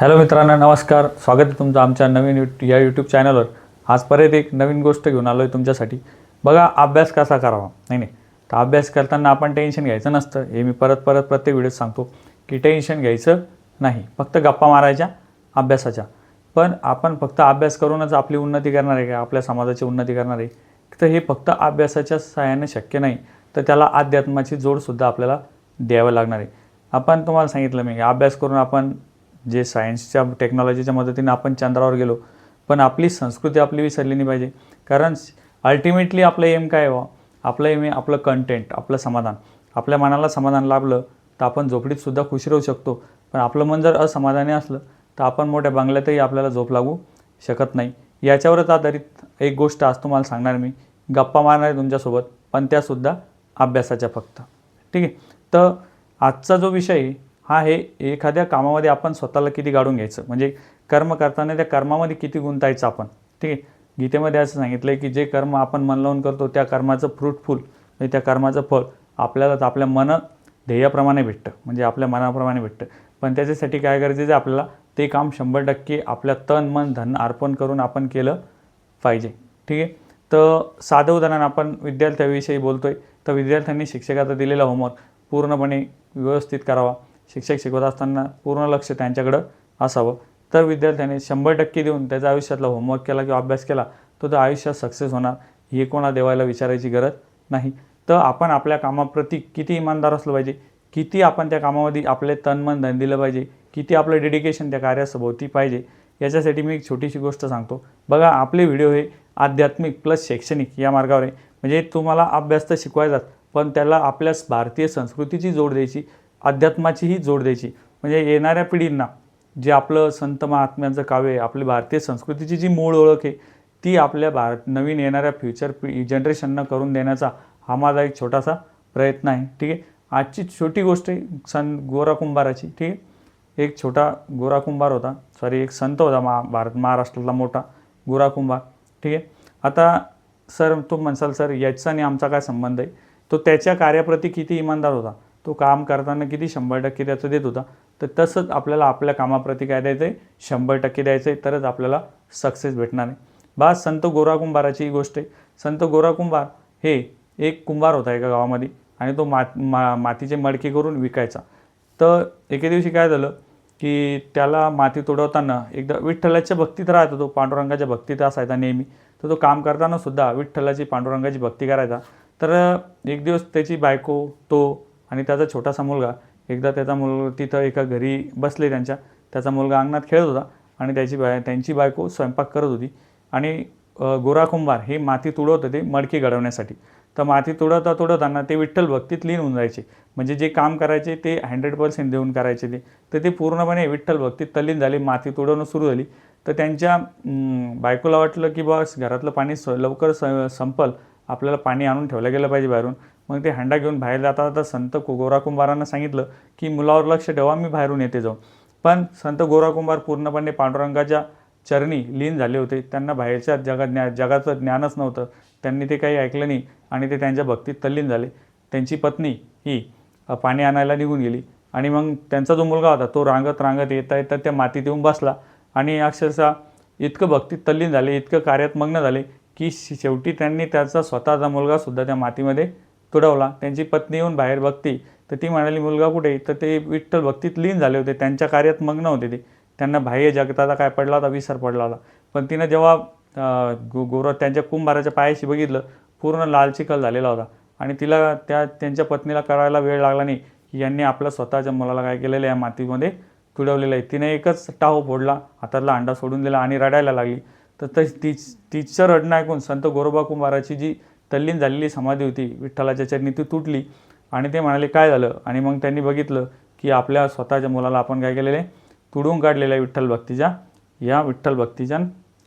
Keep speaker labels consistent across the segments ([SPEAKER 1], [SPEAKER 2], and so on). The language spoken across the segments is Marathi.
[SPEAKER 1] हॅलो मित्रांनो नमस्कार. स्वागत आहे तुमचं आमच्या नवीन युट या यूट्यूब चॅनलवर आज परत एक नवीन गोष्ट घेऊन आलो आहे तुमच्यासाठी. बघा अभ्यास कसा करावा? नाही नाही. तर अभ्यास करताना आपण टेन्शन घ्यायचं नसतं. हे मी परत परत प्रत्येक व्हिडिओत सांगतो की टेन्शन घ्यायचं नाही. फक्त गप्पा मारायच्या अभ्यासाच्या. पण आपण फक्त अभ्यास करूनच आपली उन्नती करणार आहे का? आपल्या समाजाची उन्नती करणार आहे? तर हे फक्त अभ्यासाच्या सहाय्याने शक्य नाही. तर त्याला अध्यात्माची जोडसुद्धा आपल्याला द्यावं लागणार आहे. आपण तुम्हाला सांगितलं मी अभ्यास करून आपण जे सायन्सच्या टेक्नॉलॉजीच्या मदतीने आपण चंद्रावर गेलो पण आपली संस्कृती आपली विसरली नाही पाहिजे. कारण अल्टिमेटली आपलं एम काय आहे आपलं एम आहे आपलं कंटेंट आपलं समाधान. आपल्या मनाला समाधान लाभलं तर आपण झोपडीतसुद्धा खुश राहू शकतो. पण आपलं मन जर असमाधानी असलं तर आपण मोठ्या बंगल्यातही आपल्याला झोप लागू शकत नाही. याच्यावरच आधारित एक गोष्ट आज तुम्हाला सांगणार मी. गप्पा मारणार आहे तुमच्यासोबत पण त्यासुद्धा अभ्यासाच्या फक्त. ठीक आहे? तर आजचा जो विषय हा हे एखाद्या कामामध्ये आपण स्वतःला किती गाडून घ्यायचं? म्हणजे कर्म करताना त्या कर्मामध्ये किती गुंतायचं आपण? ठीक आहे? गीतेमध्ये असं सांगितलं आहे की जे कर्म आपण मन लावून करतो त्या कर्माचं फ्रूटफुल म्हणजे त्या कर्माचं फळ आपल्याला आपल्या मन ध्येयाप्रमाणे भेटतं. म्हणजे आपल्या मनाप्रमाणे भेटतं. पण त्याच्यासाठी काय गरजेचं आहे आपल्याला? ते काम शंभर टक्के आपल्या तन मन धन अर्पण करून आपण केलं पाहिजे. ठीक आहे? तर साधं उदाहरण आपण विद्यार्थ्याविषयी बोलतोय. तर विद्यार्थ्यांनी शिक्षकाचा दिलेला होमवर्क पूर्णपणे व्यवस्थित करावा. शिक्षक शिकवत असताना पूर्ण लक्ष त्यांच्याकडं असावं. तर विद्यार्थ्याने शंभर टक्के देऊन त्याच्या आयुष्यातला होमवर्क केला किंवा अभ्यास केला तर तो आयुष्यात सक्सेस होणार हे कोणा देवायला विचारायची गरज नाही. तर आपण आपल्या कामाप्रती किती इमानदार असलं पाहिजे किती आपण त्या कामामध्ये आपले तन मन धन दिलं पाहिजे किती आपलं डेडिकेशन त्या कार्यासभोवती पाहिजे याच्यासाठी मी एक छोटीशी गोष्ट सांगतो. बघा आपले व्हिडिओ हे आध्यात्मिक प्लस शैक्षणिक या मार्गावर आहे. म्हणजे तुम्हाला अभ्यास तर शिकवायचाच पण त्याला आपल्याच भारतीय संस्कृतीची जोड द्यायची अध्यात्माचीही जोड द्यायची. म्हणजे येणाऱ्या पिढींना जे आपलं संत महात्म्यांचं काव्य आहे आपली भारतीय संस्कृतीची जी मूळ ओळख आहे ती आपल्या भारत नवीन येणाऱ्या फ्युचर पि जनरेशनना करून देण्याचा हा माझा एक छोटासा प्रयत्न आहे. ठीक आहे? आजची छोटी गोष्ट आहे सन गोरा कुंभाराची. ठीक आहे? एक छोटा गोरा कुंभार होता. सॉरी एक संत होता मा भारत महाराष्ट्रातला मोठा गोरा कुंभार. ठीक आहे? आता सर तो म्हणसाल सर याचा आणि आमचा काय संबंध आहे? तो त्याच्या कार्याप्रती किती इमानदार होता? तो काम करताना किती शंभर टक्के त्याचं देत होता. तर तसंच आपल्याला आपल्या कामाप्रती काय द्यायचं आहे शंभर टक्के द्यायचं आहे तरच आपल्याला सक्सेस भेटणार आहे बा संत गोरा कुंभाराची ही गोष्ट आहे. संत गोरा कुंभार हे एक कुंभार होता एका गावामध्ये आणि तो मात मा मातीचे मडके करून विकायचा. तर एके दिवशी काय झालं की त्याला माती तोडवताना एकदा विठ्ठलाच्या भक्तीत राहत होतो पांडुरंगाच्या भक्तीत असायचा नेहमी. तर तो काम करताना सुद्धा विठ्ठलाची पांडुरंगाची भक्ती करायचा. तर एक दिवस त्याची बायको तो आणि त्याचा छोटासा मुलगा एकदा त्याचा मुलगा तिथं एका घरी बसले त्यांच्या त्याचा मुलगा अंगणात खेळत होता आणि त्याची बाय त्यांची बायको स्वयंपाक करत होती. आणि गोराकुंभार कुंभार हे माती तुडवत होते मडकी घडवण्यासाठी. तर माती तुडवता तुडवताना ते विठ्ठल भक्तीत लीन होऊन जायचे. म्हणजे जे काम करायचे ते हंड्रेड पर्सेंट देऊन करायचे ते. तर ते पूर्णपणे विठ्ठल भक्तीत तल्लीन झाले माती तुडवणं सुरू झाली. तर त्यांच्या बायकोला वाटलं की बस घरातलं पाणी स लवकर स संपल. आपल्याला पाणी आणून ठेवलं गेलं पाहिजे बाहेरून. मग ते हंडा घेऊन बाहेर जाता जाता संत को- गोरा कुंभारांना सांगितलं की मुलावर लक्ष ठेवा मी बाहेरून येते जाऊ पण संत गोरा कुंभार पूर्णपणे पांडुरंगाच्या चरणी लीन झाले होते. त्यांना बाहेरच्या जगात ज्ञा जगाचं ज्ञानच नव्हतं. त्यांनी ते काही ऐकलं नाही आणि ते त्यांच्या भक्तीत तल्लीन झाले. त्यांची पत्नी ही पाणी आणायला निघून गेली आणि मग त्यांचा जो मुलगा होता तो रांगत रांगत येता येता त्या मातीत येऊन बसला आणि अक्षरशः इतकं भक्तीत तल्लीन झाले इतकं कार्यात मग्न झाले की शेवटी त्यांनी त्याचा स्वतःचा मुलगासुद्धा त्या मातीमध्ये तुडवला. त्यांची पत्नी येऊन बाहेर बघती. तर ती म्हणाली मुलगा कुठे? तर ते विठ्ठल भक्तीत लीन झाले होते. त्यांच्या कार्यात मग्न होते ते. त्यांना बाह्य जगताचा काय पडला होता? विसर पडला होता. पण तिनं जेव्हा गो गोरा त्यांच्या कुंभाराच्या पायाशी बघितलं पूर्ण लाल चिखल झालेला होता. आणि तिला त्या त्यांच्या पत्नीला करायला वेळ लागला नाही. की यांनी आपल्या स्वतःच्या मुलाला काय केलेलं या मातीमध्ये तुडवलेलं आहे. तिने एकच टाहो फोडला. हातातला अंडा सोडून दिला आणि रडायला लागली. तर तस ती तिचं रडणं ऐकून संत गोरोबा कुंभाराची जी तल्लीन झालेली समाधी होती विठ्ठलाच्या चरणी ती तुटली. आणि ते म्हणाले काय झालं? आणि मग त्यांनी बघितलं की आपल्या स्वतःच्या मुलाला आपण काय केलेलं? आहे तुडून काढलेलं आहे विठ्ठल भक्तीच्या. या विठ्ठल भक्तीच्या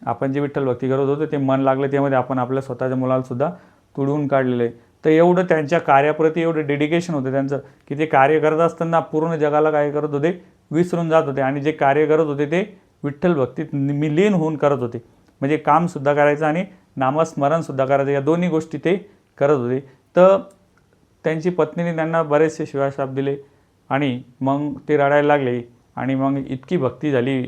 [SPEAKER 1] आपण जे विठ्ठल भक्ती करत होतो ते मन लागलं त्यामध्ये आपण आपल्या स्वतःच्या मुलालासुद्धा तुडवून काढलेलं. आहे तर एवढं त्यांच्या कार्याप्रती एवढं डेडिकेशन होतं त्यांचं की ते कार्य करत असताना पूर्ण जगाला काय करत होते? विसरून जात होते. आणि जे कार्य करत होते ते विठ्ठल भक्तीत मिलीन होऊन करत होते. म्हणजे कामसुद्धा करायचं आणि नामस्मरणसुद्धा करायचं. या दोन्ही गोष्टी ते करत होते. तर त्यांची पत्नीने त्यांना बरेचसे शिवाशाप दिले आणि मग ते रडायला लागले आणि मग इतकी भक्ती झाली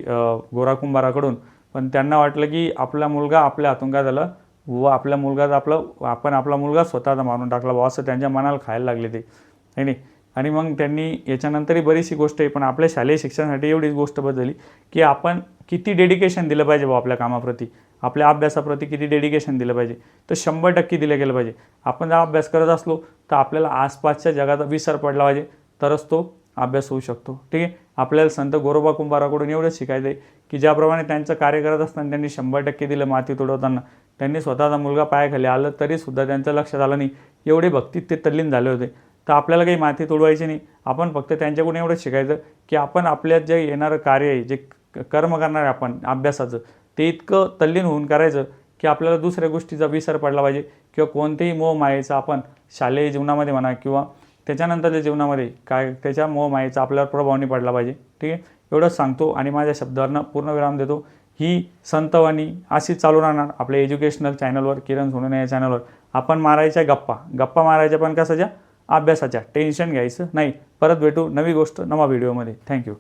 [SPEAKER 1] गोराकुंभाराकडून. पण त्यांना वाटलं की आपला मुलगा आपल्या हातून काय झालं व आपल्या मुलगाच आपलं आपण आपला मुलगा स्वतःचा मारून टाकला व असं त्यांच्या मनाला खायला लागले ते. नाही? आणि मग त्यांनी याच्यानंतरही बरीचशी गोष्ट आहे पण आपल्या शालेय शिक्षणासाठी एवढीच गोष्ट बदलली की आपण किती डेडिकेशन दिलं पाहिजे बुवा आपल्या कामाप्रती? आपल्या अभ्यासाप्रती किती डेडिकेशन दिलं पाहिजे? तर शंभर टक्के दिलं गेलं पाहिजे. आपण जर अभ्यास करत असलो तर आपल्याला आसपासच्या जगाचा विसर पडला पाहिजे. तरच तो अभ्यास होऊ शकतो. ठीक आहे? आपल्याला संत गोरोबा कुंभाराकडून एवढंच शिकायचं आहे की ज्याप्रमाणे त्यांचं कार्य करत असताना त्यांनी शंभर टक्के दिलं माती तुडवताना त्यांनी स्वतःचा मुलगा पायाखाली आलं तरीसुद्धा त्यांचं लक्षात आलं नाही. एवढे भक्तीत ते तल्लीन झाले होते. तर आपल्याला काही माती तुडवायची नाही. आपण फक्त त्यांच्याकडून एवढंच शिकायचं की आपण आपल्यात जे येणारं कार्य आहे जे कर्म करणार आपण अभ्यासाचं. ते इतकं तल्लीन होऊन करायचं की आपल्याला दुसऱ्या गोष्टीचा विसर पडला पाहिजे किंवा कोणतेही मोह मायेचा आपण शालेय जीवनामध्ये म्हणा किंवा त्याच्यानंतरच्या जीवनामध्ये काय त्याच्या मोह मायेचा आपल्यावर प्रभाव नाही पडला पाहिजे. ठीक आहे? एवढंच सांगतो आणि माझ्या शब्दांना पूर्णविराम देतो. ही संतवाणी अशीच चालू राहणार आपल्या एज्युकेशनल चॅनलवर किरण सोनवणे या चॅनलवर. आपण मारायच्या गप्पा. गप्पा मारायच्या पण कशाच्या? अभ्यासाच्या. टेन्शन घ्यायचं नाही. परत भेटू नवी गोष्ट नवा व्हिडिओमध्ये. थँक्यू